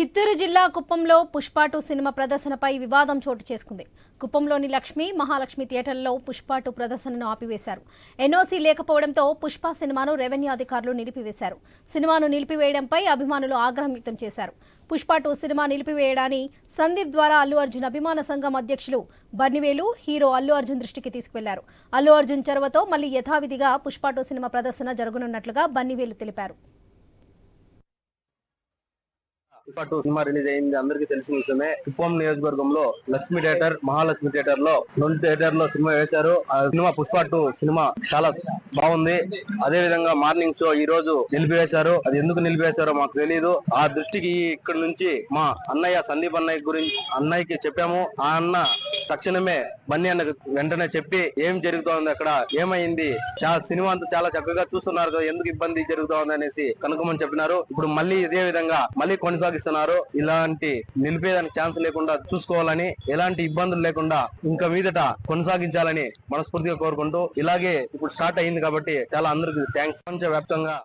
చిత్తూరు జిల్లా కుప్పంలో పుష్పాటు సినిమా ప్రదర్శనపై వివాదం చోటు చేసుకుంది. కుప్పంలోని లక్ష్మి మహాలక్ష్మి థియేటర్లో పుష్పాటు ప్రదర్శనను ఆపివేశారు. ఎన్ఓసీ లేకపోవడంతో పుష్ప సినిమాను రెవెన్యూ అధికారులు నిలిపివేశారు. సినిమాను నిలిపివేయడంపై అభిమానులు ఆగ్రహం వ్యక్తం చేశారు. పుష్పాటు సినిమా నిలిపివేయడాన్ని సందీప్ ద్వారా అల్లు అర్జున్ అభిమాన సంఘం అధ్యక్షులు బర్నివేలు హీరో అల్లు అర్జున్ దృష్టికి తీసుకువెళ్ళారు. అల్లు అర్జున్ చొరవతో మళ్ళీ యథావిధిగా పుష్పాటు సినిమా ప్రదర్శన జరగనున్నట్లుగా బన్నివేలు తెలిపారు. టూ సినిమా రిలీజ్ అయింది అందరికీ తెలిసిన విషయమే. కుప్పం నియోజకవర్గంలో లక్ష్మీ థియేటర్ మహాలక్ష్మి థియేటర్లో రెండు థియేటర్లో సినిమా వేశారు. ఆ సినిమా పుష్ప టూ సినిమా చాలా బాగుంది. అదే విధంగా మార్నింగ్ షో ఈ రోజు నిలిపివేశారు. అది ఎందుకు నిలిపివేశారో మాకు తెలియదు ఆ దృష్టికి ఇక్కడ నుంచి మా అన్నయ్య సందీప్ అన్నయ్య గురించి అన్నయ్యకి చెప్పాము. ఆ అన్న తక్షణమే బన్నీ అన్నకు వెంటనే చెప్పి ఏం జరుగుతోంది అక్కడ? ఏమైంది? చాలా సినిమా అంతా చాలా చక్కగా చూస్తున్నారు కదా ఎందుకు ఇబ్బంది జరుగుతోంది అనేసి కనుక్కోమని చెప్పినారు. ఇప్పుడు మళ్ళీ ఇదే విధంగా మళ్ళీ కొనసాగిస్తున్నారు. ఇలాంటి నిలిపేదానికి ఛాన్స్ లేకుండా చూసుకోవాలని ఎలాంటి ఇబ్బందులు లేకుండా ఇంకా మీదట కొనసాగించాలని మనస్ఫూర్తిగా కోరుకుంటూ ఇలాగే ఇప్పుడు స్టార్ట్ అయింది కాబట్టి చాలా అందరికి థ్యాంక్స్ ప్రపంచ వ్యాప్తంగా